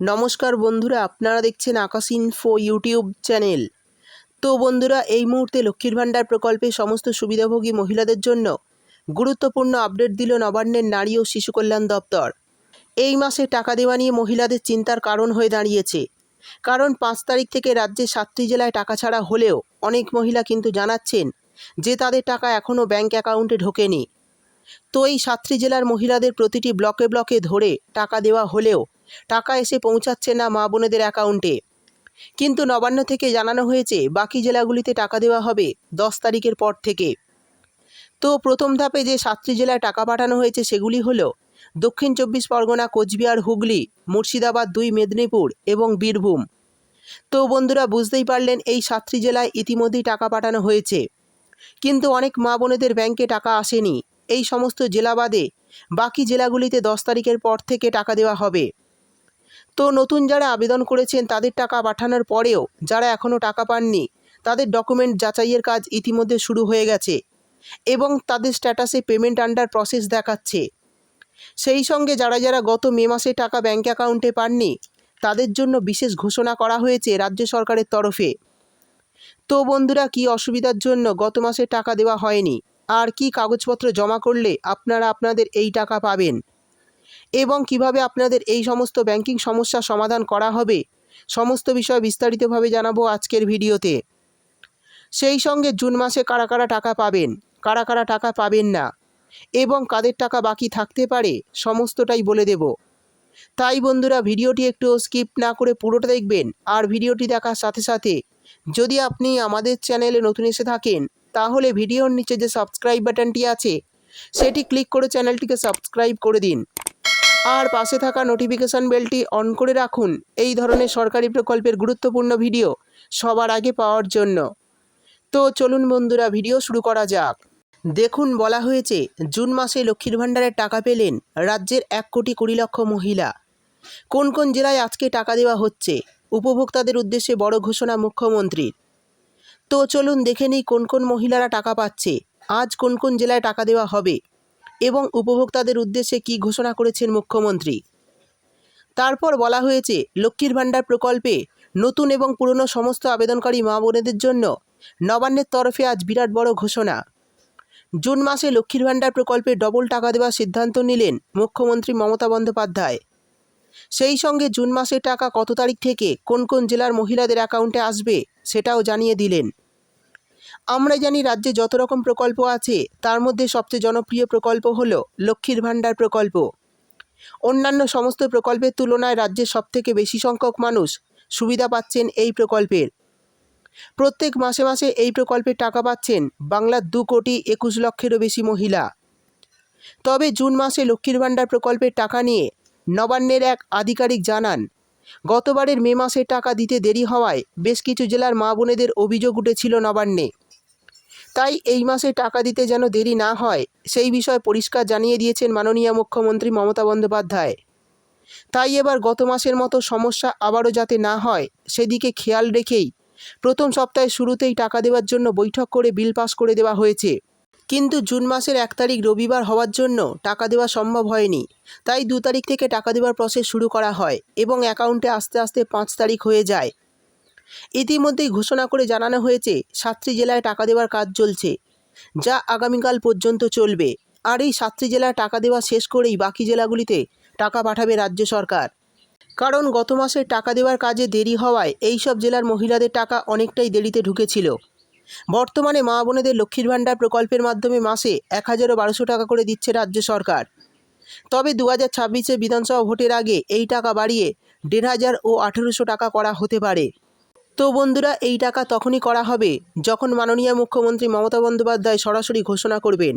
নমস্কার বন্ধুরা, আপনারা দেখছেন আকাশ ইনফো ইউটিউব চ্যানেল তো বন্ধুরা, এই মুহূর্তে লক্ষ্মীর ভাণ্ডার প্রকল্পে সমস্ত সুবিধাভোগী মহিলাদের জন্য গুরুত্বপূর্ণ আপডেট দিল নবান্নের নারী ও শিশু কল্যাণ দপ্তর। এই মাসে টাকা দেওয়া নিয়ে মহিলাদের চিন্তার কারণ হয়ে দাঁড়িয়েছে। কারণ পাঁচ তারিখ থেকে রাজ্যের সাতটি জেলায় টাকা ছাড়া হলেও অনেক মহিলা কিন্তু জানাচ্ছেন যে তাদের টাকা এখনও ব্যাংক অ্যাকাউন্টে ঢোকেনি। তো এই সাতটি জেলার মহিলাদের প্রতিটি ব্লকে ব্লকে ধরে টাকা দেওয়া হলেও টাকা এসে পৌঁছাচ্ছে না মা বোনেদের অ্যাকাউন্টে। কিন্তু নবান্ন থেকে জানানো হয়েছে, বাকি জেলাগুলিতে টাকা দেওয়া হবে দশ তারিখের পর থেকে। তো প্রথম ধাপে যে সাতটি জেলায় টাকা পাঠানো হয়েছে সেগুলি হল দক্ষিণ চব্বিশ পরগনা, কোচবিহার, হুগলি, মুর্শিদাবাদ দুই, মেদিনীপুর এবং বীরভূম। তো বন্ধুরা, বুঝতেই পারলেন এই সাতটি জেলায় ইতিমধ্যেই টাকা পাঠানো হয়েছে। কিন্তু অনেক মা বোনেদের ব্যাংকে টাকা আসেনি। এই সমস্ত জেলা বাদে বাকি জেলাগুলিতে দশ তারিখের পর থেকে টাকা দেওয়া হবে। তো নতুন যারা আবেদন করেছেন, তাদের টাকা পাঠানোর পরেও যারা এখনও টাকা পাননি, তাদের ডকুমেন্ট যাচাইয়ের কাজ ইতিমধ্যে শুরু হয়ে গেছে এবং তাদের স্ট্যাটাসে পেমেন্ট আন্ডার প্রসেস দেখাচ্ছে। সেই সঙ্গে যারা যারা গত মে মাসে টাকা ব্যাঙ্ক অ্যাকাউন্টে পাননি, তাদের জন্য বিশেষ ঘোষণা করা হয়েছে রাজ্য সরকারের তরফে। তো বন্ধুরা, কি অসুবিধার জন্য গত মাসে টাকা দেওয়া হয়নি? আর কি কাগজপত্র জমা করলে আপনারা আপনাদের এই টাকা পাবেন? এবং কীভাবে আপনাদের এই সমস্ত ব্যাংকিং সমস্যা সমাধান করা হবে, সমস্ত বিষয় বিস্তারিতভাবে জানাব আজকের ভিডিওতে। সেই সঙ্গে জুন মাসে কারা কারা টাকা পাবেন, কারা কারা টাকা পাবেন না, এবং কাদের টাকা বাকি থাকতে পারে, সমস্তটাই বলে দেব। তাই বন্ধুরা, ভিডিওটি একটু স্কিপ না করে পুরোটা দেখবেন, আর ভিডিওটি দেখার সাথে সাথে যদি আপনি আমাদের চ্যানেলে নতুন এসে থাকেন, তাহলে ভিডিওর নিচে যে সাবস্ক্রাইব বাটনটি আছে, সেটি ক্লিক করে চ্যানেলটিকে সাবস্ক্রাইব করে দিন। আর পাশে থাকা নোটিফিকেশান বেলটি অন করে রাখুন। এই ধরনের সরকারি প্রকল্পের গুরুত্বপূর্ণ ভিডিও সবার আগে পাওয়ার জন্য। তো চলুন বন্ধুরা ভিডিও শুরু করা যাক। দেখুন, বলা হয়েছে, জুন মাসে লক্ষ্মীর ভাণ্ডারের টাকা পেলেন রাজ্যের এক কোটি কুড়ি লক্ষ মহিলা। কোন কোন জেলায় আজকে টাকা দেওয়া হচ্ছে? উপভোক্তাদের উদ্দেশ্যে বড় ঘোষণা মুখ্যমন্ত্রীর। তো চলুন দেখে নিই কোন কোন মহিলারা টাকা পাচ্ছে। আজ কোন কোন জেলায় টাকা দেওয়া হবে? এবং উপভোক্তাদের উদ্দেশ্যে কী ঘোষণা করেছেন মুখ্যমন্ত্রী? তারপর বলা হয়েছে, লক্ষ্মীর ভাণ্ডার প্রকল্পে নতুন এবং পুরনো সমস্ত আবেদনকারী মা বোনেদের জন্য নবান্নের তরফে আজ বিরাট বড় ঘোষণা। জুন মাসে লক্ষ্মীর ভাণ্ডার প্রকল্পে ডবল টাকা দেওয়ার সিদ্ধান্ত নিলেন মুখ্যমন্ত্রী মমতা বন্দ্যোপাধ্যায়। সেই সঙ্গে জুন মাসের টাকা কত তারিখ থেকে কোন কোন জেলার মহিলাদের অ্যাকাউন্টে আসবে সেটাও জানিয়ে দিলেন। আমরা জানি রাজ্যে যত রকম প্রকল্প আছে, তার মধ্যে সবচেয়ে জনপ্রিয় প্রকল্প হল লক্ষ্মীর ভাণ্ডার প্রকল্প। অন্যান্য সমস্ত প্রকল্পের তুলনায় রাজ্যের সবথেকে বেশি সংখ্যক মানুষ সুবিধা পাচ্ছেন এই প্রকল্পের। প্রত্যেক মাসে মাসে এই প্রকল্পের টাকা পাচ্ছেন বাংলার দু কোটি একুশ লক্ষেরও বেশি মহিলা। তবে জুন মাসে লক্ষ্মীর ভাণ্ডার প্রকল্পের টাকা নিয়ে নবান্নের এক আধিকারিক জানান, গতবারের মে মাসে টাকা দিতে দেরি হওয়ায় বেশ কিছু জেলার মা বোনেদের অভিযোগ উঠেছিল নবান্নে। তাই এই মাসে টাকা দিতে যেন দেরি না হয়, সেই বিষয়ে পরিষ্কার জানিয়ে দিয়েছেন মাননীয় মুখ্যমন্ত্রী মমতা বন্দ্যোপাধ্যায়। তাই এবার গত মাসের মতো সমস্যা আবারও যাতে না হয়, সেদিকে খেয়াল রেখেই প্রথম সপ্তাহের শুরুতেই টাকা দেওয়ার জন্য বৈঠক করে বিল পাস করে দেওয়া হয়েছে। কিন্তু জুন মাসের এক তারিখ রবিবার হওয়ার জন্য টাকা দেওয়া সম্ভব হয়নি, তাই দু তারিখ থেকে টাকা দেওয়ার প্রসেস শুরু করা হয় এবং অ্যাকাউন্টে আস্তে আস্তে পাঁচ তারিখ হয়ে যায়। ইতিমধ্যেই ঘোষণা করে জানানো হয়েছে, সাতটি জেলায় টাকা দেওয়ার কাজ চলছে, যা আগামীকাল পর্যন্ত চলবে। আর এই সাতটি জেলায় টাকা দেওয়া শেষ করেই বাকি জেলাগুলিতে টাকা পাঠাবে রাজ্য সরকার। কারণ গত মাসে টাকা দেওয়ার কাজে দেরি হওয়ায় এই সব জেলার মহিলাদের টাকা অনেকটাই দেরিতে ঢুকেছিল। বর্তমানে মা বোনেদের লক্ষ্মীর ভাণ্ডার প্রকল্পের মাধ্যমে মাসে এক হাজারও বারোশো টাকা করে দিচ্ছে রাজ্য সরকার। তবে দু হাজার ছাব্বিশে বিধানসভা ভোটের আগে এই টাকা বাড়িয়ে দেড় হাজার ও আঠেরোশো টাকা করা হতে পারে। তো বন্ধুরা, এই টাকা তখনই করা হবে যখন মাননীয় মুখ্যমন্ত্রী মমতা বন্দ্যোপাধ্যায় সরাসরি ঘোষণা করবেন।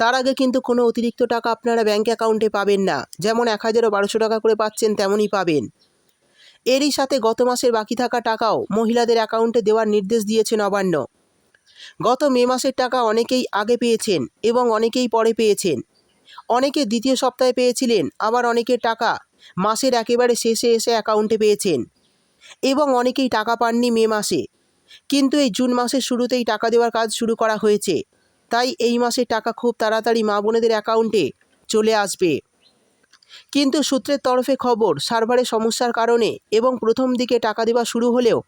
তার আগে কিন্তু কোনো অতিরিক্ত টাকা আপনারা ব্যাঙ্ক অ্যাকাউন্টে পাবেন না। যেমন এক হাজারও বারোশো টাকা করে পাচ্ছেন, তেমনই পাবেন। এরই সাথে গত মাসের বাকি থাকা টাকাও মহিলাদের অ্যাকাউন্টে দেওয়ার নির্দেশ দিয়েছে নবান্ন। গত মে মাসের টাকা অনেকেই আগে পেয়েছেন এবং অনেকেই পরে পেয়েছেন। অনেকে দ্বিতীয় সপ্তাহে পেয়েছিলেন, আবার অনেকের টাকা মাসের একেবারে শেষে এসে অ্যাকাউন্টে পেয়েছেন। এবং অনেকেই টাকা পাননি মে মাসে। কিন্তু এই জুন মাসের শুরুতেই টাকা দেওয়ার কাজ শুরু করা হয়েছে। তাই এই মাসে টাকা খুব তাড়াতাড়ি মা বোনেদের অ্যাকাউন্টে চলে আসবে। কিন্তু সূত্রের তরফে খবর, সার্ভারে সমস্যার কারণে এবং প্রথম দিকে টাকা দেওয়া শুরু হলেও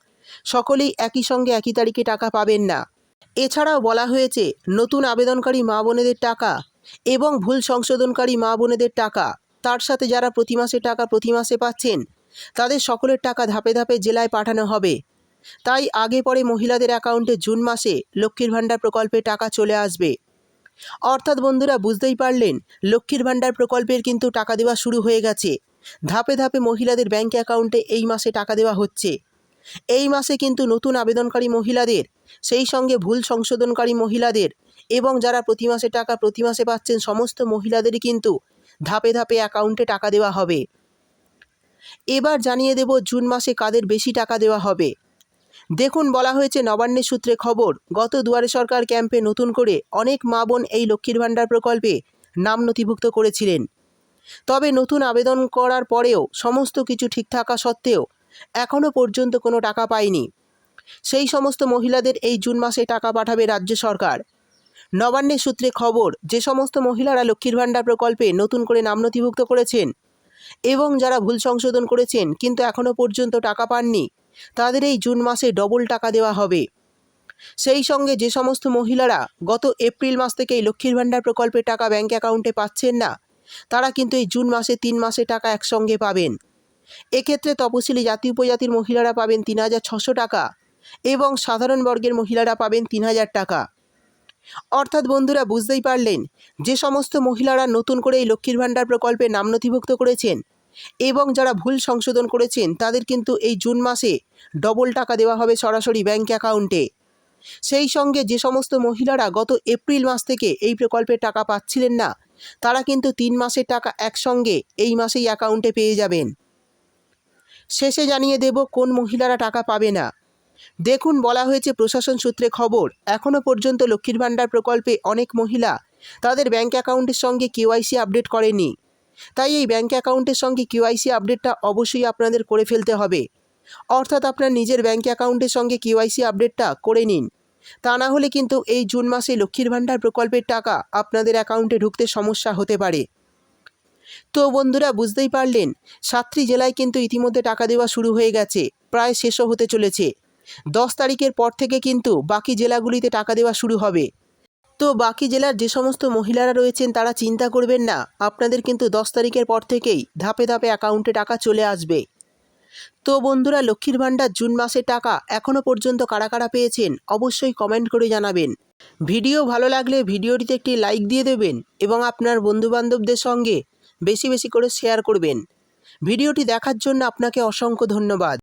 সকলেই একই সঙ্গে একই তারিখে টাকা পাবেন না। এছাড়াও বলা হয়েছে, নতুন আবেদনকারী মা বোনেদের টাকা এবং ভুল সংশোধনকারী মা বোনেদের টাকা, তার সাথে যারা প্রতি মাসে টাকা প্রতি মাসে পাচ্ছেন তাদের সকলের টাকা ধাপে ধাপে জেলায় পাঠানো হবে। তাই আগে পরে মহিলাদের অ্যাকাউন্টে জুন মাসে লক্ষ্মীর ভাণ্ডার প্রকল্পে টাকা চলে আসবে। অর্থাৎ বন্ধুরা, বুঝতেই পারলেন, লক্ষ্মীর ভাণ্ডার প্রকল্পের কিন্তু টাকা দেওয়া শুরু হয়ে গেছে। ধাপে ধাপে মহিলাদের ব্যাংক অ্যাকাউন্টে এই মাসে টাকা দেওয়া হচ্ছে। এই মাসে কিন্তু নতুন আবেদনকারী মহিলাদের, সেই সঙ্গে ভুল সংশোধনকারী মহিলাদের এবং যারা প্রতি মাসে টাকা প্রতি মাসে পাচ্ছেন, সমস্ত মহিলাদেরই কিন্তু ধাপে ধাপে অ্যাকাউন্টে টাকা দেওয়া হবে। এবার জানিয়ে দেব জুন মাসে কাদের বেশি টাকা দেওয়া হবে। দেখুন, বলা হয়েছে নবান্নের সূত্রে খবর, গত দুয়ারে সরকার ক্যাম্পে নতুন করে অনেক মা বোন এই লক্ষ্মীর ভাণ্ডার প্রকল্পে নাম নথিভুক্ত করেছিলেন। তবে নতুন আবেদন করার পরেও সমস্ত কিছু ঠিক থাকা সত্ত্বেও এখনও পর্যন্ত কোনো টাকা পায়নি। সেই সমস্ত মহিলাদের এই জুন মাসে টাকা পাঠাবে রাজ্য সরকার। নবান্নের সূত্রে খবর, যে সমস্ত মহিলারা লক্ষ্মীর ভাণ্ডার প্রকল্পে নতুন করে নাম নথিভুক্ত করেছেন এবং যারা ভুল সংশোধন করেছেন কিন্তু এখনও পর্যন্ত টাকা পাননি, তাদের এই জুন মাসে ডবল টাকা দেওয়া হবে। সেই সঙ্গে যে সমস্ত মহিলারা গত এপ্রিল মাস থেকেই লক্ষ্মীর ভাণ্ডার প্রকল্পের টাকা ব্যাঙ্ক অ্যাকাউন্টে পাচ্ছেন না, তারা কিন্তু এই জুন মাসে তিন মাসে টাকা একসঙ্গে পাবেন। এক্ষেত্রে তপশিলি জাতি উপজাতির মহিলারা পাবেন তিন হাজার ছশো টাকা এবং সাধারণ বর্গের মহিলারা পাবেন তিন হাজার টাকা। অর্থাৎ বন্ধুরা বুঝতেই পারলেন, যে সমস্ত মহিলারা নতুন করে এই লক্ষ্মীর ভাণ্ডার প্রকল্পে নাম নথিভুক্ত করেছেন এবং যারা ভুল সংশোধন করেছেন, তাদের কিন্তু এই জুন মাসে ডবল টাকা দেওয়া হবে সরাসরি ব্যাঙ্ক অ্যাকাউন্টে সেই সঙ্গে যে সমস্ত মহিলারা গত এপ্রিল মাস থেকে এই প্রকল্পের টাকা পাচ্ছিলেন না, তারা কিন্তু তিন মাসের টাকা একসঙ্গে এই মাসেই অ্যাকাউন্টে পেয়ে যাবেন। শেষে জানিয়ে দেব কোন মহিলারা টাকা পাবে না। দেখুন বলা হয়েছে প্রশাসন সূত্রে খবর এখনও পর্যন্ত লক্ষ্মীর ভাণ্ডার প্রকল্পে অনেক মহিলা। তাদের ব্যাঙ্ক অ্যাকাউন্টের সঙ্গে কেওয়াইসি আপডেট করেনি। তাই এই ব্যাঙ্ক অ্যাকাউন্টের সঙ্গে কেওয়াইসি আপডেটটা অবশ্যই আপনাদের করে ফেলতে হবে। অর্থাৎ আপনার নিজের ব্যাঙ্ক অ্যাকাউন্টের সঙ্গে কেওয়াইসি আপডেটটা করে নিন। তা না হলে কিন্তু এই জুন মাসে লক্ষ্মীর ভাণ্ডার প্রকল্পের টাকা আপনাদের অ্যাকাউন্টে ঢুকতে সমস্যা হতে পারে। তো বন্ধুরা, বুঝতেই পারলেন, সাতটি জেলায় কিন্তু ইতিমধ্যে টাকা দেওয়া শুরু হয়ে গেছে, প্রায় শেষও হতে চলেছে। দশ তারিখের পর থেকে কিন্তু বাকি জেলাগুলিতে টাকা দেওয়া শুরু হবে। তো বাকি জেলার যে সমস্ত মহিলারা রয়েছেন, তারা চিন্তা করবেন না, আপনাদের কিন্তু দশ তারিখের পর থেকেই ধাপে ধাপে অ্যাকাউন্টে টাকা চলে আসবে। তো বন্ধুরা, লক্ষ্মীর ভাণ্ডার জুন মাসের টাকা এখনও পর্যন্ত কারা কারা পেয়েছেন, অবশ্যই কমেন্ট করে জানাবেন। ভিডিও ভালো লাগলে ভিডিওটিতে একটি লাইক দিয়ে দেবেন এবং আপনার বন্ধুবান্ধবদের সঙ্গে বেশি বেশি করে শেয়ার করবেন। ভিডিওটি দেখার জন্য আপনাকে অসংখ্য ধন্যবাদ।